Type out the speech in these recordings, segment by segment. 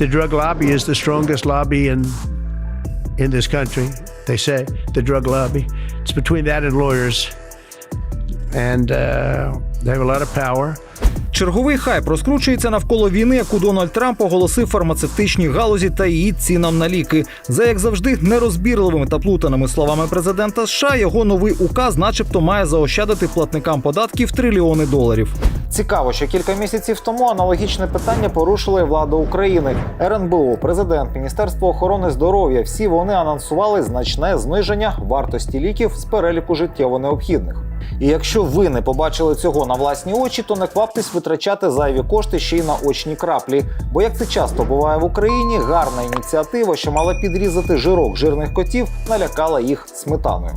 The drug lobby is the strongest lobby in in this country. They say the drug lobby. It's between that and lawyers, and uh, they have a lot of power. Черговий хайп розкручується навколо війни, яку Дональд Трамп оголосив фармацевтичній галузі та її цінам на ліки. За як завжди нерозбірливими та плутаними словами президента США, його новий указ, начебто, має заощадити платникам податків трильйони доларів. Цікаво, що кілька місяців тому аналогічне питання порушила і влада України. РНБО, президент, Міністерство охорони здоров'я. Всі вони анонсували значне зниження вартості ліків з переліку життєво необхідних. І якщо ви не побачили цього на власні очі, то не кваптесь витрачати зайві кошти ще й на очні краплі. Бо як це часто буває в Україні, гарна ініціатива, що мала підрізати жирок жирних котів, налякала їх сметаною.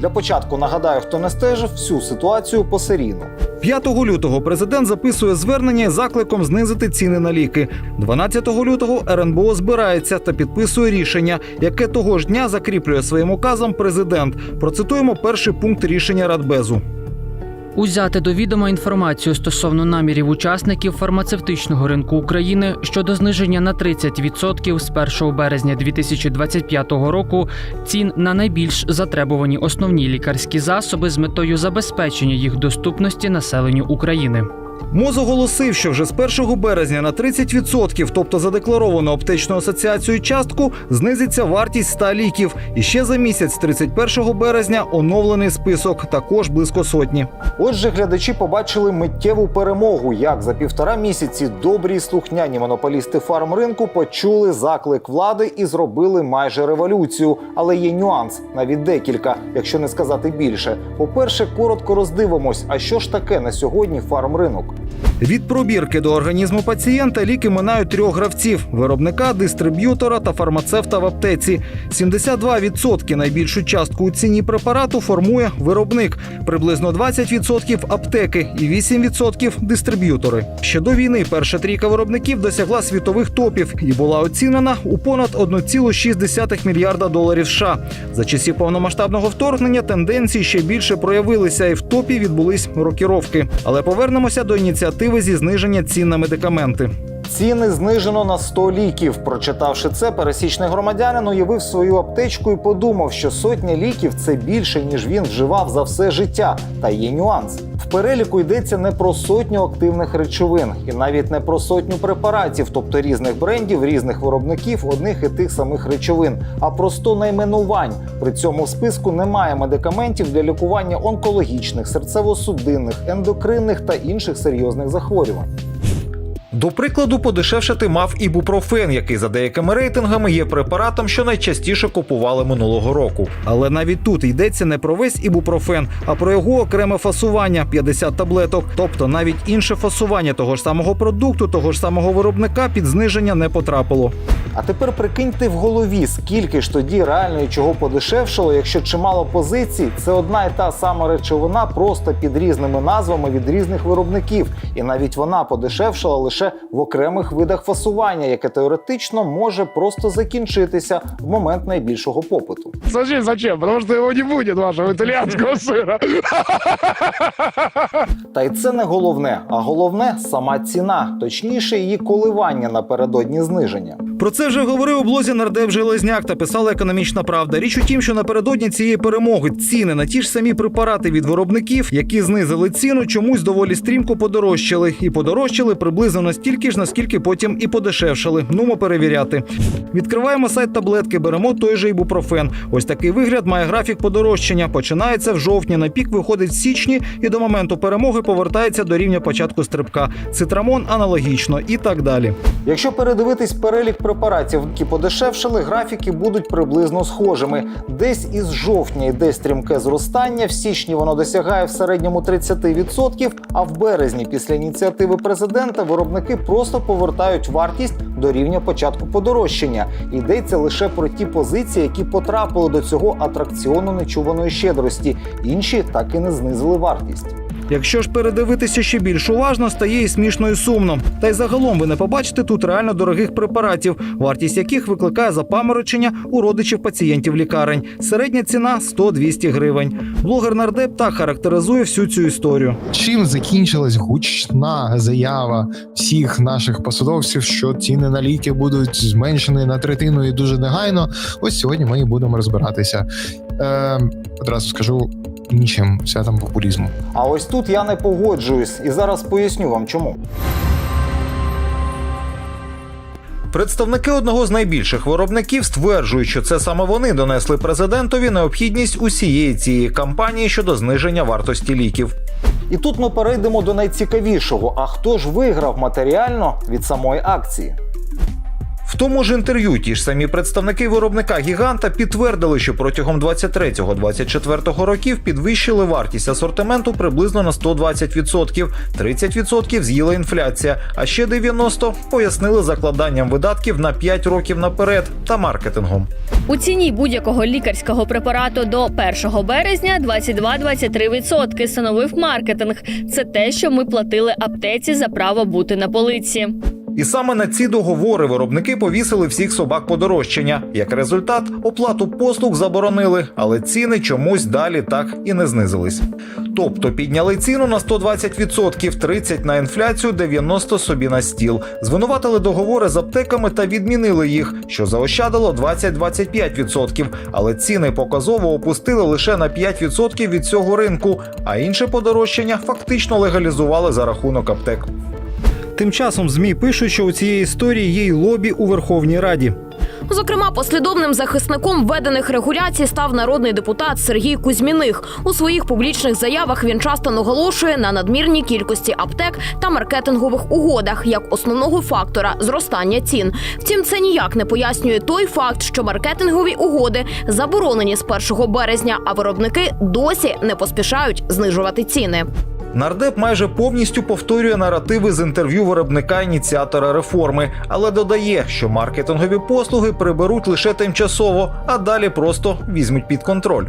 Для початку нагадаю, хто не стежив всю ситуацію посерійно. 5 лютого президент записує звернення з закликом знизити ціни на ліки. 12 лютого РНБО збирається та підписує рішення, яке того ж дня закріплює своїм указом президент. Процитуємо перший пункт рішення Радбезу. Узяти до відома інформацію стосовно намірів учасників фармацевтичного ринку України щодо зниження на 30% з 1 березня 2025 року цін на найбільш затребувані основні лікарські засоби з метою забезпечення їх доступності населенню України. МОЗ оголосив, що вже з 1 березня на 30%, тобто задекларовану аптечною асоціацією частку, знизиться вартість 100 ліків. І ще за місяць, з 31 березня, оновлений список, також близько сотні. Отже, глядачі побачили миттєву перемогу, як за півтора місяці добрі слухняні монополісти фармринку почули заклик влади і зробили майже революцію. Але є нюанс, навіть декілька, якщо не сказати більше. По-перше, коротко роздивимось, а що ж таке на сьогодні фармринок. Від пробірки до організму пацієнта ліки минають трьох гравців: виробника, дистриб'ютора та фармацевта в аптеці. 72% найбільшу частку у ціні препарату формує виробник, приблизно 20% аптеки і 8% дистриб'ютори. Ще до війни перша трійка виробників досягла світових топів і була оцінена у понад 1,6 мільярда доларів США. За часів повномасштабного вторгнення тенденції ще більше проявилися, і в топі відбулись рокіровки. Але повернемося до ініціативи зі зниження цін на медикаменти. Ціни знижено на 100 ліків. Прочитавши це, пересічний громадянин уявив свою аптечку і подумав, що сотня ліків це більше, ніж він вживав за все життя. Та є нюанс. В переліку йдеться не про сотню активних речовин і навіть не про сотню препаратів, тобто різних брендів, різних виробників одних і тих самих речовин, а про 100 найменувань. При цьому в списку немає медикаментів для лікування онкологічних, серцево-судинних, ендокринних та інших серйозних захворювань. До прикладу, подешевшати мав ібупрофен, який за деякими рейтингами є препаратом, що найчастіше купували минулого року. Але навіть тут йдеться не про весь ібупрофен, а про його окреме фасування 50 таблеток. Тобто навіть інше фасування того ж самого продукту, того ж самого виробника під зниження не потрапило. А тепер прикиньте в голові, скільки ж тоді реально і чого подешевшало, якщо чимало позицій це одна і та сама речовина, просто під різними назвами від різних виробників. І навіть вона подешевшала лише в окремих видах фасування, яке теоретично може просто закінчитися в момент найбільшого попиту. Зачем, зачем? Потому что его не будет, вашего итальянского сыра. Та й це не головне, а головне сама ціна, точніше, її коливання напередодні зниження. Про це вже говорив у блозі нардеп Железняк та писала економічна правда. Річ у тім, що напередодні цієї перемоги ціни на ті ж самі препарати від виробників, які знизили ціну, чомусь доволі стрімко подорожчали. І подорожчали приблизно настільки ж, наскільки потім і подешевшали. Нумо перевіряти. Відкриваємо сайт таблетки, беремо той же ібупрофен. Ось такий вигляд має графік подорожчання. Починається в жовтні, на пік виходить в січні і до моменту перемоги повертається до рівня початку стрибка. Цитрамон аналогічно і так далі. Якщо передивитись перелік препаратів, які подешевшили, графіки будуть приблизно схожими. Десь із жовтня йде стрімке зростання, в січні воно досягає в середньому 30%, а в березні, після ініціативи президента, виробники просто повертають вартість до рівня початку подорожчання. Йдеться лише про ті позиції, які потрапили до цього атракціону нечуваної щедрості. Інші так і не знизили вартість. Якщо ж передивитися ще більш уважно, стає і смішно і сумно. Та й загалом ви не побачите тут реально дорогих препаратів, вартість яких викликає запаморочення у родичів пацієнтів лікарень. Середня ціна 100-200 гривень. Блогер нардеп так характеризує всю цю історію. Чим закінчилась гучна заява всіх наших посадовців, що ціни на ліки будуть зменшені на третину і дуже негайно. Ось сьогодні ми і будемо розбиратися. Е, одразу скажу нічим святом популізму. А ось тут я не погоджуюсь і зараз поясню вам чому. Представники одного з найбільших виробників стверджують, що це саме вони донесли президентові необхідність усієї цієї кампанії щодо зниження вартості ліків. І тут ми перейдемо до найцікавішого: а хто ж виграв матеріально від самої акції? В тому ж інтерв'ю ті ж самі представники виробника гіганта підтвердили, що протягом 23-24 років підвищили вартість асортименту приблизно на 120%, 30% з'їла інфляція, а ще 90% пояснили закладанням видатків на 5 років наперед та маркетингом. У ціні будь-якого лікарського препарату до 1 березня 22-23% становив маркетинг. Це те, що ми платили аптеці за право бути на полиці. І саме на ці договори виробники повісили всіх собак подорожчання. Як результат, оплату послуг заборонили, але ціни чомусь далі так і не знизились. Тобто підняли ціну на 120%, 30% на інфляцію, 90% собі на стіл. Звинуватили договори з аптеками та відмінили їх, що заощадило 20-25%. Але ціни показово опустили лише на 5% від цього ринку, а інше подорожчання фактично легалізували за рахунок аптек. Тим часом ЗМІ пишуть, що у цієї історії є й лобі у Верховній Раді. Зокрема, послідовним захисником введених регуляцій став народний депутат Сергій Кузьміних. У своїх публічних заявах він часто наголошує на надмірній кількості аптек та маркетингових угодах як основного фактора зростання цін. Втім, це ніяк не пояснює той факт, що маркетингові угоди заборонені з 1 березня, а виробники досі не поспішають знижувати ціни. Нардеп майже повністю повторює наративи з інтерв'ю виробника ініціатора реформи, але додає, що маркетингові послуги приберуть лише тимчасово, а далі просто візьмуть під контроль.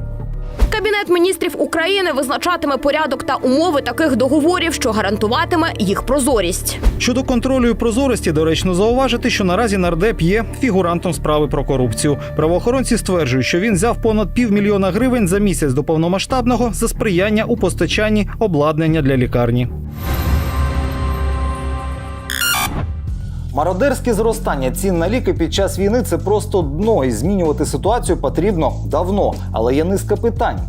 Кабінет міністрів України визначатиме порядок та умови таких договорів, що гарантуватиме їх прозорість. Щодо контролю і прозорості, доречно зауважити, що наразі нардеп є фігурантом справи про корупцію. Правоохоронці стверджують, що він взяв понад півмільйона гривень за місяць до повномасштабного за сприяння у постачанні обладнання для лікарні. Мародерське зростання цін на ліки під час війни це просто дно, і змінювати ситуацію потрібно давно. Але є низка питань.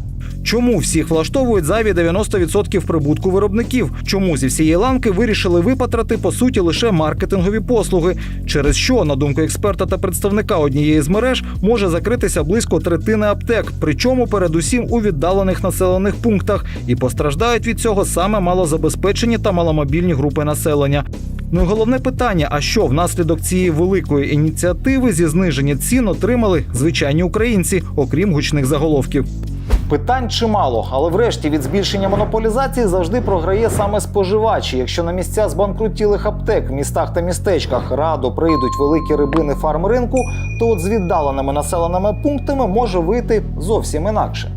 Чому всіх влаштовують зайві 90% прибутку виробників? Чому зі всієї ланки вирішили випатрати по суті лише маркетингові послуги? Через що, на думку експерта та представника однієї з мереж, може закритися близько третини аптек, причому передусім у віддалених населених пунктах, і постраждають від цього саме малозабезпечені та маломобільні групи населення. Ну і головне питання: а що внаслідок цієї великої ініціативи зі зниження цін отримали звичайні українці, окрім гучних заголовків? Питань чимало, але врешті від збільшення монополізації завжди програє саме споживач. Якщо на місця збанкрутілих аптек в містах та містечках радо прийдуть великі рибини фармринку, то от з віддаленими населеними пунктами може вийти зовсім інакше.